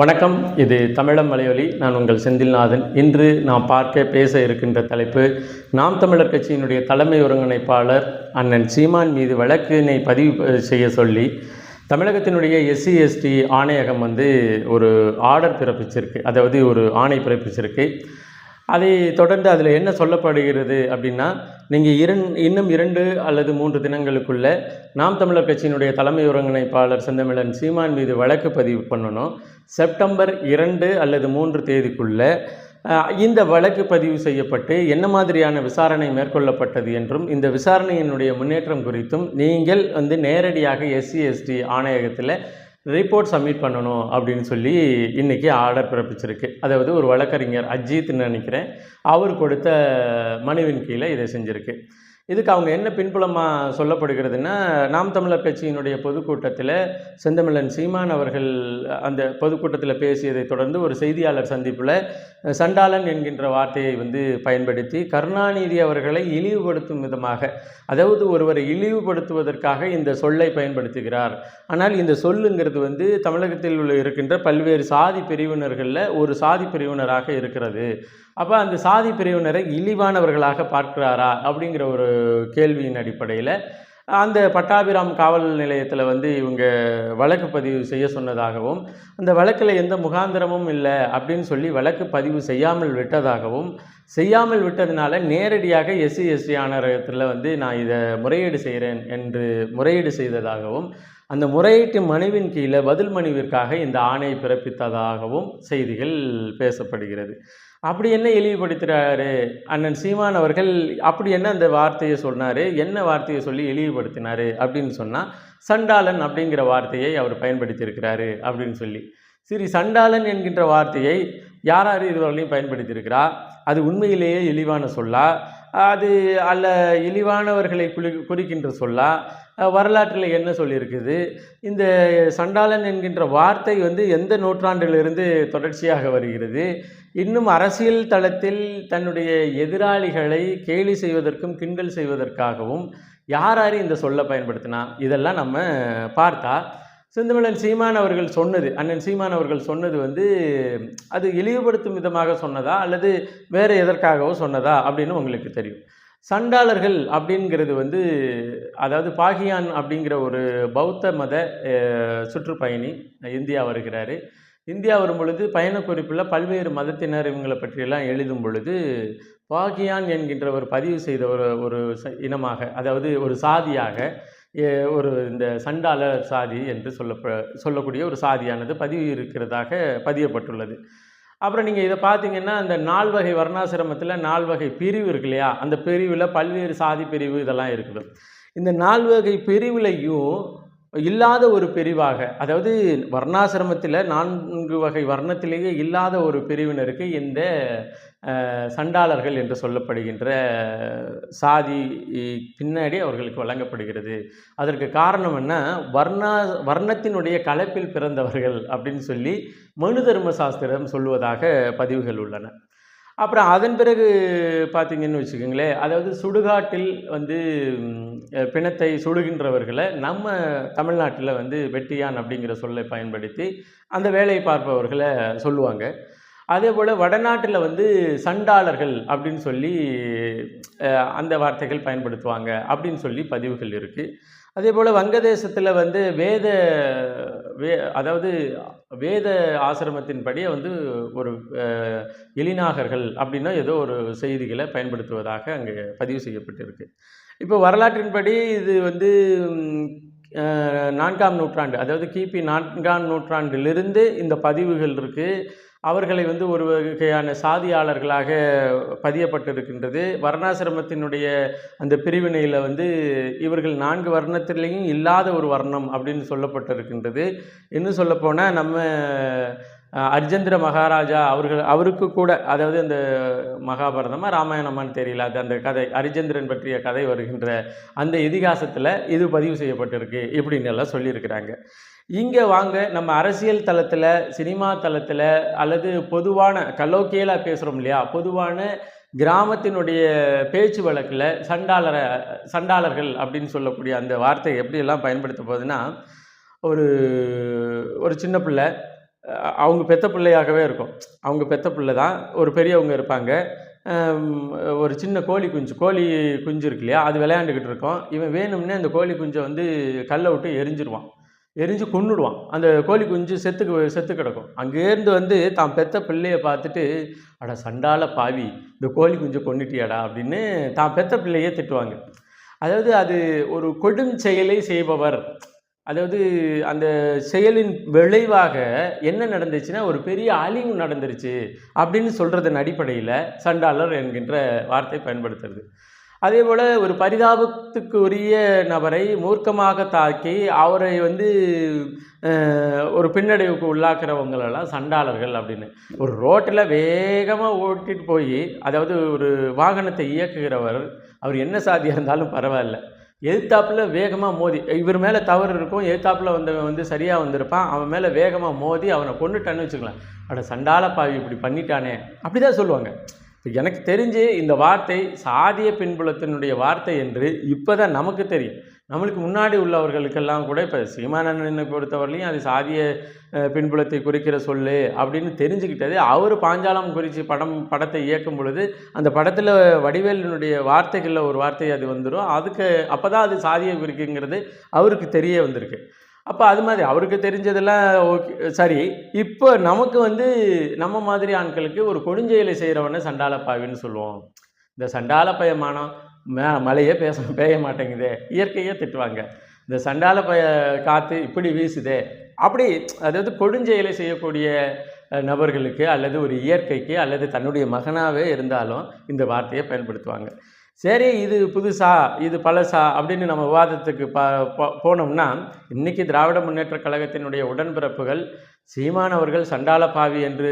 வணக்கம் இது தமிழம் மலையொலி. நான் உங்கள் செந்தில்நாதன். இன்று நாம் பார்க்க பேச இருக்கின்ற தலைப்பு நாம் தமிழர் கட்சியினுடைய தலைமை ஒருங்கிணைப்பாளர் அண்ணன் சீமான் மீது வழக்கினை பதிவு செய்ய சொல்லி தமிழகத்தினுடைய எஸ்சி எஸ்டி ஆணையகம் வந்து ஒரு ஆர்டர் பிறப்பிச்சிருக்கு. அதாவது ஒரு ஆணை பிறப்பிச்சிருக்கு. அதை தொடர்ந்து அதில் என்ன சொல்லப்படுகிறது அப்படின்னா நீங்கள் இரண் இன்னும் இரண்டு அல்லது மூன்று தினங்களுக்குள்ள நாம் தமிழர் கட்சியினுடைய தலைமை ஒருங்கிணைப்பாளர் செந்தமிழன் சீமான் மீது வழக்கு பதிவு பண்ணணும். செப்டம்பர் இரண்டு அல்லது மூன்று தேதிக்குள்ள இந்த வழக்கு பதிவு செய்யப்பட்டு என்ன மாதிரியான விசாரணை மேற்கொள்ளப்பட்டது என்றும் இந்த விசாரணையினுடைய முன்னேற்றம் குறித்தும் நீங்கள் வந்து நேரடியாக எஸ்சி எஸ்டி ஆணையகத்தில் ரிப்போர்ட் சப்மிட் பண்ணணும் அப்படின்னு சொல்லி இன்றைக்கி ஆர்டர் பிறப்பிச்சிருக்கு. அதாவது ஒரு வழக்கறிஞர் அஜித்னு நினைக்கிறேன். அவர் கொடுத்த மனுவின் கீழே இதை செஞ்சுருக்கு. இதுக்கு அவங்க என்ன பின்புலமாக சொல்லப்படுகிறதுன்னா நாம் தமிழர் கட்சியினுடைய பொதுக்கூட்டத்தில் செந்தமிழன் சீமான் அவர்கள் அந்த பொதுக்கூட்டத்தில் பேசியதை தொடர்ந்து ஒரு செய்தியாளர் சந்திப்பில் சண்டாளன் என்கின்ற வார்த்தையை வந்து பயன்படுத்தி கருணாநிதி அவர்களை இழிவுபடுத்தும் விதமாக அதாவது ஒருவரை இழிவுபடுத்துவதற்காக இந்த சொல்லை பயன்படுத்துகிறார். ஆனால் இந்த சொல்லுங்கிறது வந்து தமிழகத்தில் உள்ள இருக்கின்ற பல்வேறு சாதி பிரிவினர்களில் ஒரு சாதி பிரிவினராக இருக்கிறது. அப்போ அந்த சாதி பிரிவினரை இழிவானவர்களாக பார்க்கிறாரா அப்படிங்கிற ஒரு கேள்வியின் அடிப்படையில் அந்த பட்டாபிராம் காவல் நிலையத்தில் வந்து இவங்க வழக்கு பதிவு செய்ய சொன்னதாகவும் அந்த வழக்கில் எந்த முகாந்திரமும் இல்லை அப்படின்னு சொல்லி வழக்கு பதிவு செய்யாமல் விட்டதாகவும் செய்யாமல் விட்டதுனால நேரடியாக எஸ்சி எஸ்டி ஆணையத்தில் வந்து நான் இதை முறையீடு செய்கிறேன் என்று முறையீடு செய்ததாகவும் அந்த முறையீட்டு மனுவின் கீழே பதில் மனுவிற்காக இந்த ஆணை பிறப்பித்ததாகவும் செய்திகள் பேசப்படுகிறது. அப்படி என்ன இழிவுபடுத்துகிறாரு அண்ணன் சீமான் அவர்கள் அப்படி என்ன அந்த வார்த்தையை சொன்னார்? என்ன வார்த்தையை சொல்லி இழிவுபடுத்தினார்? அப்படின்னு சொன்னால் சண்டாளன் அப்படிங்கிற வார்த்தையை அவர் பயன்படுத்தியிருக்கிறாரு அப்படின்னு சொல்லி. சரி சண்டாளன் என்கின்ற வார்த்தையை யார் யார் இதுவரையிலையும் பயன்படுத்தியிருக்கிறா? அது உண்மையிலேயே இழிவான சொல்லா? அது அல்ல இழிவானவர்களை குறி குறிக்கின்ற சொல்லா? வரலாற்றில் என்ன சொல்லியிருக்குது? இந்த சண்டாளன் என்கின்ற வார்த்தை வந்து எந்த நூற்றாண்டிலிருந்து தொடர்ச்சியாக வருகிறது? இன்னும் அரசியல் தளத்தில் தன்னுடைய எதிராளிகளை கேலி செய்வதற்கும் கிண்டல் செய்வதற்காகவும் யார் யார் இந்த சொல்லை பயன்படுத்தினா? இதெல்லாம் நம்ம பார்த்தா செந்தமிழன் சீமான் அவர்கள் சொன்னது அண்ணன் சீமான் அவர்கள் சொன்னது வந்து அது இழிவுபடுத்தும் விதமாக சொன்னதா? அல்லது வேறு எதற்காகவோ சொன்னதா? அப்படின்னு உங்களுக்கு தெரியும். சண்டாளர்கள் அப்படிங்கிறது வந்து அதாவது பாகியான் அப்படிங்கிற ஒரு பௌத்த மத சுற்றுப்பயணி இந்தியா வருகிறாரு. இந்தியா வரும் பொழுது பயணக்குறிப்பில் பல்வேறு மதத்தினர் இவங்களை பற்றியெல்லாம் எழுதும் பொழுது பாகியான் என்கின்றவர் பதிவு செய்த ஒரு ஒரு ச- இனமாக அதாவது ஒரு சாதியாக ஒரு இந்த சண்டாளர் சாதி என்று சொல்லப்ப சொல்லக்கூடிய ஒரு சாதியானது பதிவு இருக்கிறதாக பதியப்பட்டுள்ளது. அப்புறம் நீங்கள் இதை பார்த்தீங்கன்னா அந்த நால்வகை வர்ணாசிரமத்தில் நால்வகை பிரிவு இருக்கு இல்லையா? அந்த பிரிவில் பல்வேறு சாதி பிரிவு இதெல்லாம் இருக்குது. இந்த நால்வகை பிரிவுலையும் இல்லாத ஒரு பிரிவாக அதாவது வர்ணாசிரமத்தில் நான்கு வகை வர்ணத்திலேயே இல்லாத ஒரு பிரிவினருக்கு இந்த சண்டாளர்கள் என்று சொல்லப்படுகின்ற சாதி பின்னாடி அவர்களுக்கு வழங்கப்படுகிறது. அதற்கு காரணம் என்ன? வர்ணா வர்ணத்தினுடைய கலப்பில் பிறந்தவர்கள் அப்படின்னு சொல்லி மனு தர்ம சாஸ்திரம் சொல்லுவதாக பதிவுகள் உள்ளன. அப்புறம் அதன் பிறகு பார்த்திங்கன்னு வச்சுக்கோங்களேன் அதாவது சுடுகாட்டில் வந்து பிணத்தை சுடுகின்றவர்களை நம்ம தமிழ்நாட்டில் வந்து வெட்டியான் அப்படிங்கிற சொல்லை பயன்படுத்தி அந்த வேலையை பார்ப்பவர்களை சொல்லுவாங்க. அதே போல் வடநாட்டில் வந்து சண்டாளர்கள் அப்படின்னு சொல்லி அந்த வார்த்தைகள் பயன்படுத்துவாங்க அப்படின்னு சொல்லி பதிவுகள் இருக்குது அதே போல் வங்கதேசத்தில் வந்து வேத வே அதாவது வேத ஆசிரமத்தின்படி வந்து ஒரு எளிநாகர்கள் அப்படின்னா ஏதோ ஒரு செய்திகளை பயன்படுத்துவதாக அங்கே பதிவு செய்யப்பட்டிருக்கு. இப்போ வரலாற்றின்படி இது வந்து நான்காம் நூற்றாண்டு அதாவது கிபி நான்காம் நூற்றாண்டிலிருந்து இந்த பதிவுகள் இருக்குது அவர்களை வந்து ஒரு வகையான சாதியாளர்களாக பதியப்பட்டிருக்கின்றது. வர்ணாசிரமத்தினுடைய அந்த பிரிவினையில் வந்து இவர்கள் நான்கு வர்ணத்திலையும் இல்லாத ஒரு வர்ணம் அப்படின்னு சொல்லப்பட்டிருக்கின்றது. இன்னும் சொல்லப்போனால் நம்ம அர்ஜந்திர மகாராஜா அவர்கள் அவருக்கு கூட அதாவது அந்த மகாபாரதமா ராமாயணமான்னு தெரியல அது அந்த கதை அரிச்சந்திரன் பற்றிய கதை வருகின்ற அந்த இதிகாசத்தில் இது பதிவு செய்யப்பட்டிருக்கு இப்படின்னு எல்லாம் சொல்லியிருக்கிறாங்க. இங்கே வாங்க நம்ம அரசியல் தளத்தில் சினிமா தளத்தில் அல்லது பொதுவான கலோக்கியலாக பேசுகிறோம் இல்லையா? பொதுவான கிராமத்தினுடைய பேச்சு வழக்கில் சண்டாளர சண்டாளர்கள் அப்படின்னு சொல்லக்கூடிய அந்த வார்த்தை எப்படியெல்லாம் பயன்படுத்த போகுதுன்னா ஒரு ஒரு சின்ன பிள்ளை அவங்க பெத்த பிள்ளையாகவே இருக்கும். அவங்க பெத்த பிள்ளை தான் ஒரு பெரியவங்க இருப்பாங்க. ஒரு சின்ன கோழி குஞ்சு கோழி குஞ்சு இருக்கு இல்லையா? அது விளையாண்டுக்கிட்டு இருக்கோம். இவன் வேணும்னே அந்த கோழி குஞ்சை வந்து கல்லை விட்டு எரிஞ்சிருவான். எரிஞ்சு கொன்னுடுவான். அந்த கோழி குஞ்சு செத்துக்கு செத்து கிடக்கும். அங்கேருந்து வந்து தான் பெத்த பிள்ளைய பார்த்துட்டு அட சண்டால பாவி இந்த கோழி குஞ்சு கொண்டுட்டியாடா அப்படின்னு தான் பெத்த பிள்ளையே திட்டுவாங்க. அதாவது அது ஒரு கொடும் செயலை செய்பவர். அதாவது அந்த செயலின் விளைவாக என்ன நடந்துச்சுன்னா ஒரு பெரிய அழிவு நடந்துருச்சு அப்படின்னு சொல்கிறதன் அடிப்படையில் சண்டாளர் என்கின்ற வார்த்தை பயன்படுத்துறது. அதே போல் ஒரு பரிதாபத்துக்கு உரிய நபரை மூர்க்கமாக தாக்கி அவரை வந்து ஒரு பின்னடைவுக்கு உள்ளாக்குறவங்களெல்லாம் சண்டாளர்கள் அப்படின்னு. ஒரு ரோட்டில் வேகமாக ஓட்டிட்டு போய் அதாவது ஒரு வாகனத்தை இயக்குகிறவர் அவர் என்ன சாதியாக இருந்தாலும் பரவாயில்ல. எதிர்த்தாப்பில் வேகமாக மோதி இவர் மேலே தவறு இருக்கும் எதிர்த்தாப்பில் வந்தவன் வந்து சரியாக வந்திருப்பான் அவன் மேலே வேகமாக மோதி அவனை கொண்டுட்டான்னு வச்சுக்கலாம் அட சண்டால பாவி இப்படி பண்ணிட்டானே அப்படி தான் சொல்லுவாங்க. எனக்கு தெரிஞ்சு இந்த வார்த்தை சாதிய பின்புலத்தினுடைய வார்த்தை என்று இப்போ தான் நமக்கு தெரியும். நம்மளுக்கு முன்னாடி உள்ளவர்களுக்கெல்லாம் கூட இப்போ சீமானந்தனை பொறுத்தவரையிலையும் அது சாதிய பின்புலத்தை குறிக்கிற சொல்லு அப்படின்னு தெரிஞ்சுக்கிட்டது. அவர் பாஞ்சாலம் குறித்து படம் படத்தை இயக்கும் பொழுது அந்த படத்தில் வடிவேலினுடைய வார்த்தைகளில் ஒரு வார்த்தை அது வந்துடும் அதுக்கு அப்போ தான் அது சாதியை குறிக்குங்கிறது அவருக்கு தெரிய வந்திருக்கு. அப்போ அது மாதிரி அவருக்கு தெரிஞ்சதெல்லாம் ஓகே. சரி இப்போ நமக்கு வந்து நம்ம மாதிரி ஆண்களுக்கு ஒரு கொடுஞ்செயலை செய்கிறவனை சண்டாலப்பாவின்னு சொல்லுவோம். இந்த சண்டால பயமானம் மே மழையே பேச பேய மாட்டேங்குதே. இயற்கையே திட்டுவாங்க. இந்த சண்டால பய காற்று இப்படி வீசுதே. அப்படி அதாவது கொடுஞ்செயலை செய்யக்கூடிய நபர்களுக்கு அல்லது ஒரு இயற்கைக்கு அல்லது தன்னுடைய மகனாகவே இருந்தாலும் இந்த வார்த்தையை பயன்படுத்துவாங்க. சரி இது புதுசா இது பழசா அப்படின்னு நம்ம விவாதத்துக்கு ப போனோம்னா இன்னைக்கு திராவிட முன்னேற்ற கழகத்தினுடைய உடன்பிறப்புகள் சீமான் அவர்கள் சண்டால பாவி என்று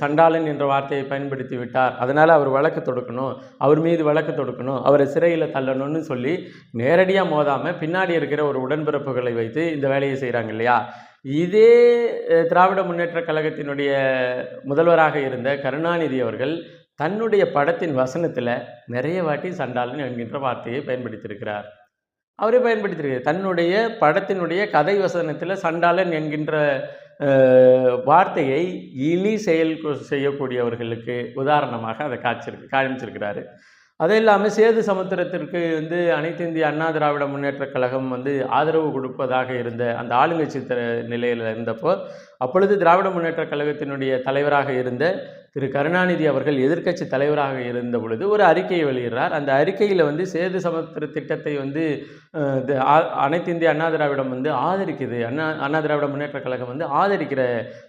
சண்டாளன் என்ற வார்த்தையை பயன்படுத்தி விட்டார். அதனால் அவர் வழக்கு தொடுக்கணும் அவர் மீது வழக்கு தொடுக்கணும் அவரை சிறையில் தள்ளணும்னு சொல்லி நேரடியாக மோதாமல் பின்னாடி இருக்கிற ஒரு உடன்பிறப்புகளை வைத்து இந்த வேலையை செய்கிறாங்க இல்லையா? இதே திராவிட முன்னேற்ற கழகத்தினுடைய முதல்வராக இருந்த கருணாநிதி அவர்கள் தன்னுடைய படத்தின் வசனத்தில் நிறைய வாட்டி சண்டாளன் என்கின்ற வார்த்தையை பயன்படுத்தியிருக்கிறார். அவரே பயன்படுத்தியிருக்கிறார். தன்னுடைய படத்தினுடைய கதை வசனத்தில் சண்டாளன் என்கின்ற வார்த்தையை இனி செயல் செய்யக்கூடியவர்களுக்கு உதாரணமாக அதை காய்ச்சிருக்கு காமிச்சிருக்கிறாரு அது இல்லாமல் சேது சமுத்திரத்திற்கு வந்து அனைத்து இந்திய அண்ணா திராவிட முன்னேற்றக் கழகம் வந்து ஆதரவு கொடுப்பதாக இருந்த அந்த ஆளுங்கட்சி நிலையில் இருந்தப்போ அப்பொழுது திராவிட முன்னேற்றக் கழகத்தினுடைய தலைவராக இருந்த திரு கருணாநிதி அவர்கள் எதிர்க்கட்சி தலைவராக இருந்த பொழுது ஒரு அறிக்கையை வெளியிடுறார். அந்த அறிக்கையில் வந்து சேது சமுத்திர திட்டத்தை வந்து அனைத்து இந்திய அண்ணா திராவிடம் வந்து ஆதரிக்குது. அண்ணா அண்ணா திராவிட முன்னேற்றக் கழகம் வந்து ஆதரிக்கிற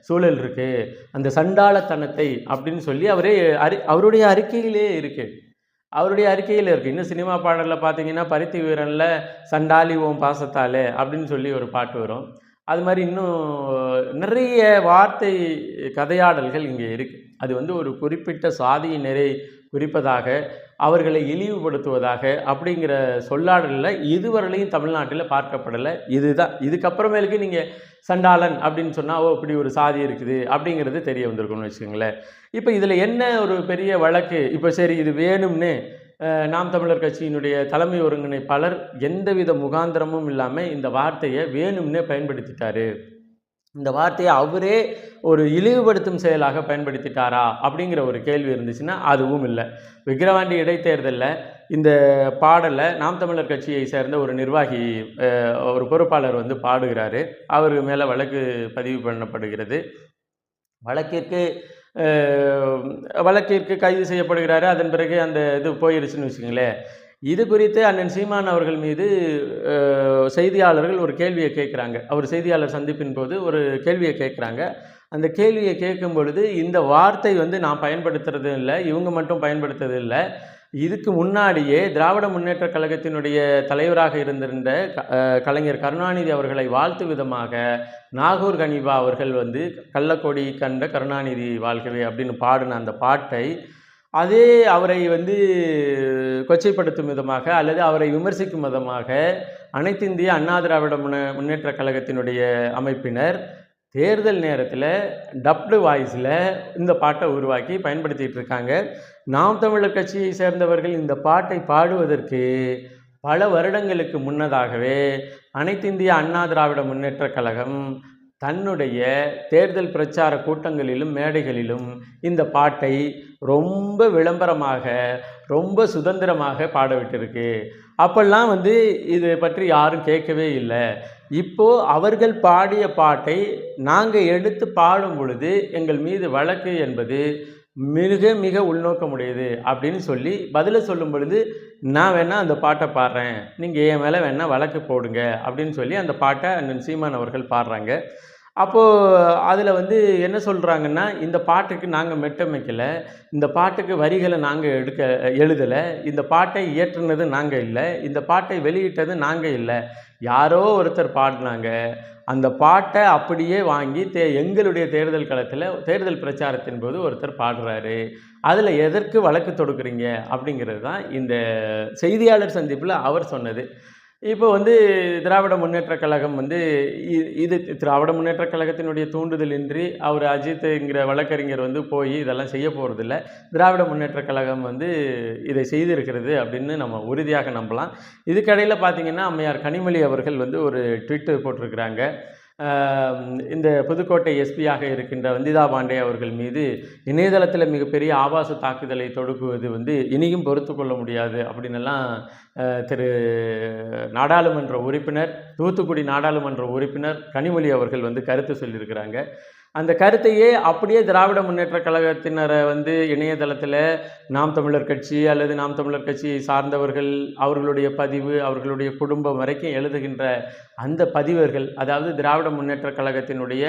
சூழல் இருக்குது அந்த சண்டாளத்தனத்தை அப்படின்னு சொல்லி அவரே அறி அவருடைய அறிக்கையிலே இருக்குது அவருடைய அறிக்கையில் இருக்குது இன்னும் சினிமா பாடலில் பார்த்தீங்கன்னா பருத்தி வீரனில் சண்டாலி ஓம் பாசத்தாலே அப்படின்னு சொல்லி ஒரு பாட்டு வரும். அது மாதிரி இன்னும் நிறைய வார்த்தை கதையாடல்கள் இங்கே இருக்குது அது வந்து ஒரு குறிப்பிட்ட சாதியினரை குறிப்பதாக அவர்களை இழிவுபடுத்துவதாக அப்படிங்கிற சொல்லாடலில் இதுவரையிலையும் தமிழ்நாட்டில் பார்க்கப்படலை. இதுதான். இதுக்கப்புறமேலுக்கு நீங்கள் சண்டாளன் அப்படின்னு சொன்னால் ஓ இப்படி ஒரு சாதி இருக்குது அப்படிங்கிறது தெரிய வந்திருக்கும்னு வச்சுக்கோங்களேன். இப்போ இதில் என்ன ஒரு பெரிய வழக்கு? இப்போ சரி இது வேணும்னு நாம் தமிழர் கட்சியினுடைய தலைமை ஒருங்கிணைப்பாளர் எந்தவித முகாந்திரமும் இல்லாமல் இந்த வார்த்தையை வேணும்னே பயன்படுத்திட்டாரு. இந்த வார்த்தையை அவரே ஒரு இழிவுபடுத்தும் செயலாக பயன்படுத்திட்டாரா அப்படிங்கிற ஒரு கேள்வி இருந்துச்சுன்னா அதுவும் இல்லை. விக்கிரவாண்டி இடைத்தேர்தலில் இந்த பாடலை நாம் தமிழர் கட்சியை சேர்ந்த ஒரு நிர்வாகி ஒரு பொறுப்பாளர் வந்து பாடுகிறாரு. அவர் மேலே வழக்கு பதிவு பண்ணப்படுகிறது. வழக்கிற்கு வழக்கிற்கு கைது செய்யப்படுகிறாரு. அதன் பிறகு அந்த இது போயிருச்சுன்னு வச்சுங்களேன் இது குறித்து அண்ணன் சீமான் அவர்கள் மீது செய்தியாளர்கள் ஒரு கேள்வியை கேட்குறாங்க. அவர் செய்தியாளர் சந்திப்பின் போது ஒரு கேள்வியை கேட்குறாங்க. அந்த கேள்வியை கேட்கும் பொழுது இந்த வார்த்தை வந்து நான் பயன்படுத்துறது இல்லை இவங்க மட்டும் பயன்படுத்துறது இல்லை. இதுக்கு முன்னாடியே திராவிட முன்னேற்ற கழகத்தினுடைய தலைவராக இருந்திருந்த க- கலைஞர் கருணாநிதி அவர்களை வாழ்த்து விதமாக நாகூர் கனிபா அவர்கள் வந்து கள்ளக்கொடி கண்ட கருணாநிதி வாழ்கவே அப்படின்னு பாடின அந்த பாட்டை அதே அவரை வந்து கொச்சைப்படுத்தும் விதமாக அல்லது அவரை விமர்சிக்கும் விதமாக அனைத்திந்திய அண்ணா திராவிட முன்னேற்ற கழகத்தினுடைய அமைப்பினர் தேர்தல் நேரத்தில் டப்டு வாய்ஸில் இந்த பாட்டை உருவாக்கி பயன்படுத்திகிட்டு இருக்காங்க. நாம் தமிழர் கட்சியை சேர்ந்தவர்கள் இந்த பாட்டை பாடுவதற்கு பல வருடங்களுக்கு முன்னதாகவே அனைத்து இந்திய அண்ணா திராவிட முன்னேற்றக் கழகம் தன்னுடைய தேர்தல் பிரச்சார கூட்டங்களிலும் மேடைகளிலும் இந்த பாட்டை ரொம்ப விளம்பரமாக ரொம்ப சுதந்திரமாக பாடவிட்டிருக்கு. அப்போல்லாம் வந்து இதை பற்றி யாரும் கேட்கவே இல்லை. இப்போது அவர்கள் பாடிய பாட்டை நாங்கள் எடுத்து பாடும் பொழுது எங்கள் மீது வழக்கு என்பது மிக மிக உள்நோக்கமுடையது அப்படின்னு சொல்லி பதிலை சொல்லும் பொழுது நான் வேணால் அந்த பாட்டை பாடுறேன். நீங்கள் என் மேலே வேணால் வழக்கு போடுங்க. அப்படின்னு சொல்லி அந்த பாட்டை அண்ணன் சீமான் அவர்கள் பாடுறாங்க. அப்போது அதில் வந்து என்ன சொல்கிறாங்கன்னா இந்த பாட்டுக்கு நாங்கள் மெட்டமைக்கலை இந்த பாட்டுக்கு வரிகளை நாங்கள் எடுக்க எழுதலை இந்த பாட்டை இயற்றுனது நாங்கள் இல்லை இந்த பாட்டை வெளியிட்டது நாங்கள் இல்லை. யாரோ ஒருத்தர் பாடினாங்க. அந்த பாட்டை அப்படியே வாங்கி தே எங்களுடைய தேர்தல் களத்தில் தேர்தல் பிரச்சாரத்தின் போது ஒருத்தர் பாடுறாரு. அதில் எதற்கு வழக்கு தொடுக்குறீங்க? அப்படிங்கிறது தான் இந்த செய்தியாளர் சந்திப்பில் அவர் சொன்னது. இப்போ வந்து திராவிட முன்னேற்றக் கழகம் வந்து இ- இது திராவிட முன்னேற்றக் கழகத்தினுடைய தூண்டுதலின்றி அவர் அஜித்துங்கிற வழக்கறிஞர் வந்து போய் இதெல்லாம் செய்ய போகிறதில்ல திராவிட முன்னேற்றக் கழகம் வந்து இதை செய்திருக்கிறது அப்படின்னு நம்ம உறுதியாக நம்பலாம். இதுக்கடையில் பார்த்தீங்கன்னா அம்மையார் கனிமொழி அவர்கள் வந்து ஒரு ட்விட்டர் போட்டிருக்கிறாங்க. இந்த புதுக்கோட்டை எஸ்பியாக இருக்கின்ற வந்திதா பாண்டே அவர்கள் மீது இணையதளத்தில் மிகப்பெரிய ஆபாச தாக்குதலை தொடுக்குவது வந்து இனியும் பொறுத்து கொள்ள முடியாது அப்படின்னெல்லாம் திரு நாடாளுமன்ற உறுப்பினர் தூத்துக்குடி நாடாளுமன்ற உறுப்பினர் கனிமொழி அவர்கள் வந்து கருத்து சொல்லியிருக்கிறாங்க. அந்த கருத்தையே அப்படியே திராவிட முன்னேற்றக் கழகத்தினரை வந்து இணையதளத்தில் நாம் தமிழர் கட்சி அல்லது நாம் தமிழர் கட்சியை சார்ந்தவர்கள் அவர்களுடைய பதிவு அவர்களுடைய குடும்பம் வரைக்கும் எழுதுகின்ற அந்த பதிவர்கள் அதாவது திராவிட முன்னேற்றக் கழகத்தினுடைய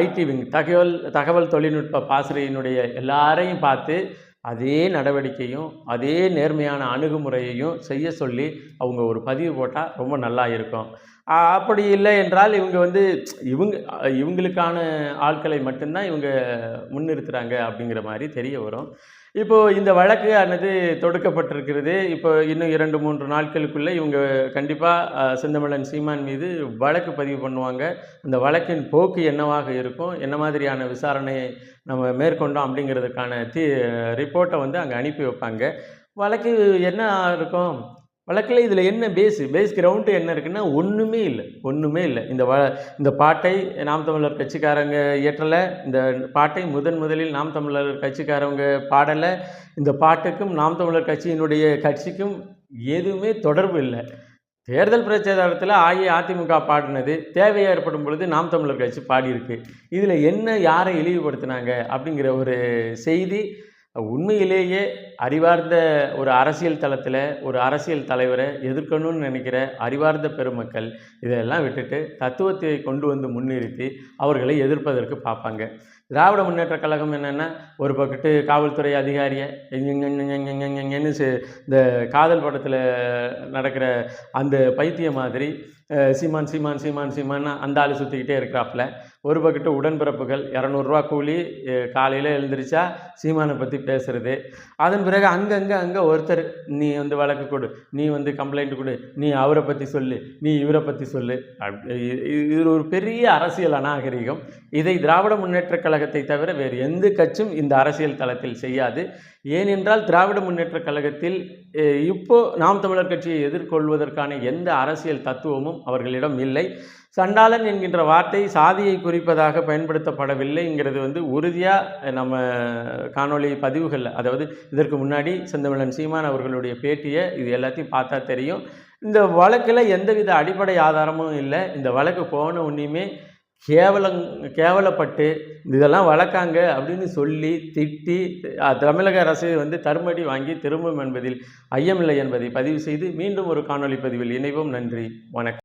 ஐடி விங் தகவல் தகவல் தொழில்நுட்ப பாசறையினுடைய எல்லாரையும் பார்த்து அதே நடவடிக்கையும் அதே நேர்மையான அணுகுமுறையையும் செய்ய சொல்லி அவங்க ஒரு பதிவு போட்டால் ரொம்ப நல்லா இருக்கும். அப்படி இல்லை என்றால் இவங்க வந்து இவங்க இவங்களுக்கான ஆட்களை மட்டும்தான் இவங்க முன்னிறுத்துகிறாங்க அப்படிங்கிற மாதிரி தெரிய வரும். இப்போது இந்த வழக்கு ஆனது தொடுக்கப்பட்டிருக்கிறது. இப்போ இன்னும் இரண்டு மூன்று நாட்களுக்குள்ளே இவங்க கண்டிப்பாக செந்தமிழன் சீமான் மீது வழக்கு பதிவு பண்ணுவாங்க. அந்த வழக்கின் போக்கு என்னவாக இருக்கும்? என்ன மாதிரியான விசாரணையை நம்ம மேற்கொண்டோம் அப்படிங்கிறதுக்கான தி ரிப்போர்ட்டை வந்து அங்கே அனுப்பி வைப்பாங்க. வழக்கு என்ன இருக்கும்? வழக்கில் இதில் என்ன பேஸு பேஸ் கிரவுண்டு என்ன இருக்குன்னா ஒன்றுமே இல்லை. ஒன்றுமே இல்லை. இந்த வ இந்த பாட்டை நாம் தமிழர் கட்சிக்காரங்க இயற்றலை. இந்த பாட்டை முதன் முதலில் நாம் தமிழர் கட்சிக்காரவங்க பாடலை. இந்த பாட்டுக்கும் நாம் தமிழர் கட்சியினுடைய கட்சிக்கும் எதுவுமே தொடர்பு இல்லை. தேர்தல் பிரச்சாரத்தில் அஇஅதிமுக பாடினது. தேவை ஏற்படும் பொழுது நாம் தமிழர் கட்சி பாடியிருக்கு. இதில் என்ன யாரை இழிவுபடுத்தினாங்க அப்படிங்கிற ஒரு செய்தி உண்மையிலேயே அறிவார்ந்த ஒரு அரசியல் தளத்தில் ஒரு அரசியல் தலைவரை எதிர்க்கணும்னு நினைக்கிற அறிவார்ந்த பெருமக்கள் இதெல்லாம் விட்டுட்டு தத்துவத்தை கொண்டு வந்து முன்னிறுத்தி அவர்களை எதிர்ப்பதற்கு பார்ப்பாங்க. திராவிட முன்னேற்றக் கழகம் என்னென்னா ஒரு பக்கத்து காவல்துறை அதிகாரியை எங்கெங்கெங்கெங்கெங்கெங்கெங்கன்னு இந்த காதல் படத்தில் நடக்கிற அந்த பைத்திய மாதிரி சீமான் சீமான் சீமான் சீமான் அந்த ஆள் சுற்றிக்கிட்டே இருக்கிறாப்புல. ஒரு பக்கத்து உடன்பிறப்புகள் இரநூறுவா கூலி காலையில் எழுந்திரிச்சா சீமானை பற்றி பேசுகிறது அதன் பிறகு அங்கங்கே அங்கே ஒருத்தர் நீ வந்து வழக்கு கொடு நீ வந்து கம்ப்ளைண்ட் கொடு நீ அவரை பற்றி சொல்லு நீ இவரை பற்றி சொல்லு. அப்படி- இது ஒரு பெரிய அரசியல் அநாகரிகம். இதை திராவிட முன்னேற்றக் கழகத்தை தவிர வேறு எந்த கட்சியும் இந்த அரசியல் தளத்தில் செய்யாது. ஏனென்றால் திராவிட முன்னேற்ற கழகத்தில் இப்போ நாம் தமிழர் கட்சியை எதிர்கொள்வதற்கான எந்த அரசியல் தத்துவமும் அவர்களிடம் இல்லை. சண்டாளன் என்கின்ற வார்த்தை சாதியை குறிப்பதாக பயன்படுத்தப்படவில்லைங்கிறது வந்து உறுதியாக நம்ம காணொளி பதிவுகளில். அதாவது இதற்கு முன்னாடி செந்தமிழன் சீமான் அவர்களுடைய பேட்டியை இது எல்லாத்தையும் பார்த்தா தெரியும். இந்த வழக்கில் எந்தவித அடிப்படை ஆதாரமும் இல்லை. இந்த வழக்கு போன உடனேயுமே கேவலம் கேவலப்பட்டு இதெல்லாம் வழக்காங்க அப்படின்னு சொல்லி திட்டி தமிழக அரசு வந்து தருமடி வாங்கி திரும்பும் என்பதில் ஐயமில்லை என்பதை பதிவு செய்து மீண்டும் ஒரு காணொளி பதிவில் இணைவோம். நன்றி. வணக்கம்.